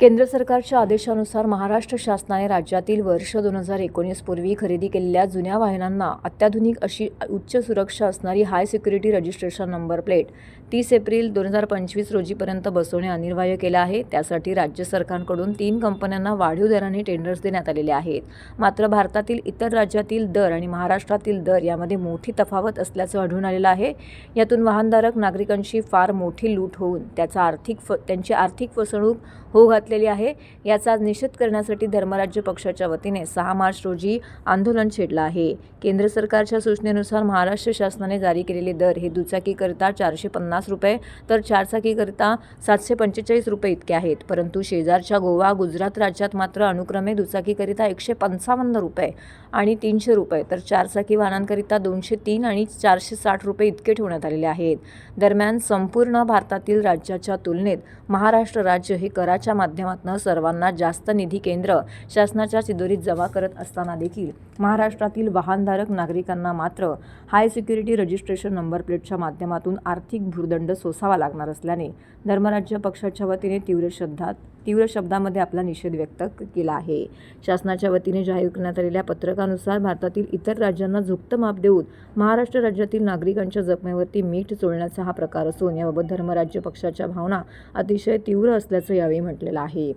केंद्र सरकारच्या आदेशानुसार महाराष्ट्र शासनाने राज्यातील वर्ष दोन हजार एकोणीस पूर्वी खरेदी केलेल्या जुन्या वाहनांना अत्याधुनिक अशी उच्च सुरक्षा असणारी high security registration number plate तीस एप्रिल दोन हजार पंचवीस रोजीपर्यंत बसवणे अनिवार्य केलं आहे. त्यासाठी राज्य सरकारकडून तीन कंपन्यांना वाढीव दराने टेंडर्स देण्यात आलेले आहेत. मात्र भारतातील इतर राज्यातील दर आणि महाराष्ट्रातील दर यामध्ये मोठी तफावत असल्याचं आढळून आलेलं आहे. यातून वाहनधारक नागरिकांची फार मोठी लूट होऊन त्याचा आर्थिक फ त्यांची आर्थिक फसवणूक होऊ घातलेली आहे. याचा निषेध करण्यासाठी धर्मराज्य पक्षाच्या वतीने सहा मार्च रोजी आंदोलन छेडलं आहे. केंद्र सरकारच्या सूचनेनुसार महाराष्ट्र शासनाने जारी केलेले दर हे दुचाकीकरिता चारशे पन्नास रुपये तर चारचाकीकरिता सातशे पंचेचाळीस रुपये इतके आहेत. परंतु शेजारच्या गोवा गुजरात राज्यात मात्र अनुक्रमे दुचाकीकरिता एकशे पंचावन्न रुपये आणि तीनशे रुपये तर चारचाकी वाहनांकरिता दोनशे तीन आणि चारशे साठ रुपये इतके ठेवण्यात आलेले आहेत. दरम्यान संपूर्ण भारतातील राज्याच्या तुलनेत महाराष्ट्र राज्य हे कराच्या माध्यमातून सर्वांना जास्त निधी केंद्र शासनाच्या तिजोरीत जमा करत असताना देखील महाराष्ट्रातील वाहनधारक नागरिकांना मात्र हाय सिक्युरिटी रजिस्ट्रेशन नंबर प्लेटच्या माध्यमातून आर्थिक भूर्दंड सोसावा लागणार असल्याने धर्मराज्य पक्षाच्या वतीने तीव्र श्रद्धा तीव्र शब्दामध्ये आपला निषेध व्यक्त केला आहे. शासनाच्या वतीने जाहीर करण्यात आलेल्या पत्रकानुसार भारतातील इतर राज्यांना झुकतं माप देऊन महाराष्ट्र राज्यातील नागरिकांच्या जखमेवरती मीठ चोळण्याचा हा प्रकार असून याबाबत धर्मराज्य पक्षाच्या भावना अतिशय तीव्र असल्याचं यावेळी म्हटलेलं आहे.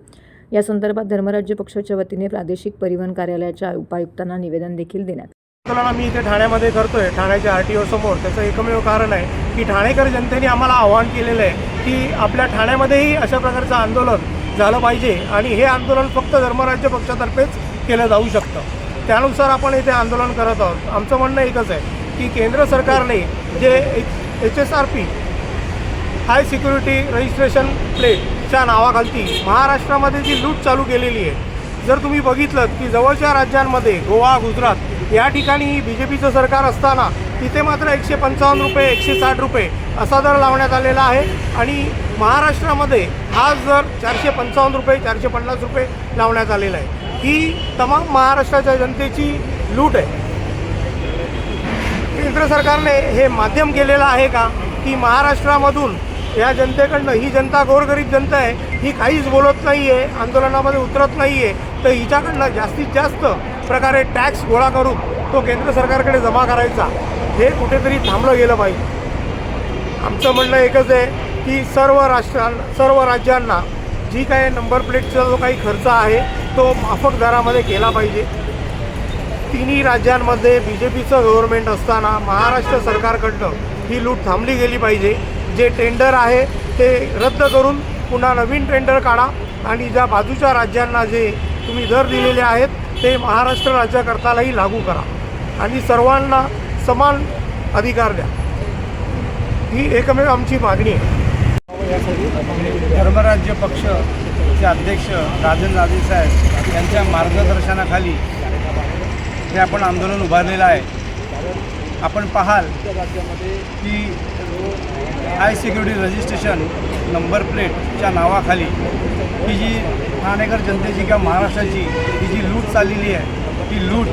या संदर्भात धर्मराज्य पक्षाच्या वतीने प्रादेशिक परिवहन कार्यालयाच्या उपायुक्तांना निवेदन देखील देण्यात आंदोलन आम्ही इथे ठाण्यामध्ये करतोय. ठाण्याच्या आर टी ओ समोर. त्याचं एकमेव कारण आहे की ठाणेकर जनतेने आम्हाला आवाहन केलेलं आहे की आपल्या ठाण्यामध्येही अशा प्रकारचं आंदोलन झालं पाहिजे आणि हे आंदोलन फक्त धर्मराज्य पक्षातर्फेच केलं जाऊ शकतं. त्यानुसार आपण इथे आंदोलन करत आहोत. आमचं म्हणणं एकच आहे की केंद्र सरकारने जे H S R P high security registration प्लेटच्या नावाखालती महाराष्ट्रामध्ये जी लूट चालू केलेली आहे. जर तुम्ही बघितलं की जवळच्या राज्यांमध्ये गोवा गुजरात या ठिकाणी बी जे पीचं सरकार असताना तिथे मात्र एकशे पंचावन्न रुपये एकशे साठ रुपये असा दर लावण्यात आलेला आहे. आणि महाराष्ट्रामध्ये आज दर चारशे पंचावन्न रुपये चारशे पन्नास रुपये लावण्यात आलेला आहे. ही तमाम महाराष्ट्राच्या जनतेची लूट आहे. केंद्र सरकारने हे माध्यम केलेलं आहे का? की महाराष्ट्रामधून या जनतेकडनं ही जनता गोरगरीब जनता आहे ही काहीच बोलत नाही आहे आंदोलनामध्ये उतरत नाही आहे तर हिच्याकडनं जास्तीत जास्त प्रकारे टॅक्स गोळा करून तो केंद्र सरकारकडे जमा करायचा हे कुठेतरी थांबलं गेलं पाहिजे. आमचं म्हणणं एकच आहे की सर्व राष्ट्रां सर्व राज्यांना जी काही नंबर प्लेटचा जो काही खर्च आहे तो माफक दरामध्ये केला पाहिजे. तिन्ही राज्यांमध्ये बी जे पीचं गव्हर्नमेंट असताना महाराष्ट्र सरकारकडनं ही लूट थांबली गेली पाहिजे. जे टेंडर आहे ते रद्द करून पुन्हा नवीन टेंडर काढा आणि ज्या बाजूच्या राज्यांना जे तुम्ही दर दिलेले आहेत ते महाराष्ट्र राज्याकरतालाही लागू करा. आणि सर्वांना समान अधिकार द्या. ही एकमेव आमची मागणी आहे. धर्मराज्य पक्षचे अध्यक्ष राजन राजे साहेब यांच्या मार्गदर्शनाखाली हे आपण आंदोलन उभारलेलं आहे. आपण पाहाल की हाय सिक्युरिटी रजिस्ट्रेशन नंबर प्लेटच्या नावाखाली ही जी ठाणेकर जनतेची किंवा महाराष्ट्राची ही जी लूट चाललेली आहे ती लूट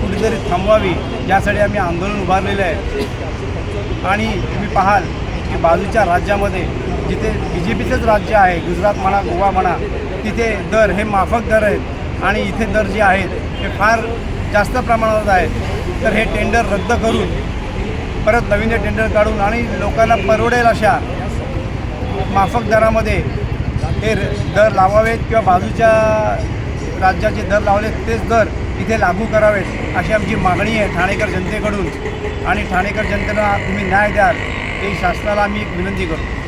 कुठेतरी थांबवावी यासाठी आम्ही आंदोलन उभारलेलं आहे. आणि तुम्ही पाहाल की बाजूच्या राज्यामध्ये जिथे बी जे पीचंच राज्य आहे गुजरात म्हणा गोवा म्हणा तिथे दर हे माफक दर आहेत आणि इथे दर जे आहेत हे फार जास्त प्रमाणात आहेत. तर हे टेंडर रद्द करून परत नवीन टेंडर काढून आणि लोकांना परवडेल अशा माफक दरामध्ये हे र- दर लावावेत किंवा बाजूच्या राज्याचे दर लावले तेच दर इथे लागू करावेत अशी आमची मागणी आहे ठाणेकर जनतेकडून. आणि ठाणेकर जनतेला तुम्ही न्याय द्याल ही शासनाला आम्ही एक विनंती करतो.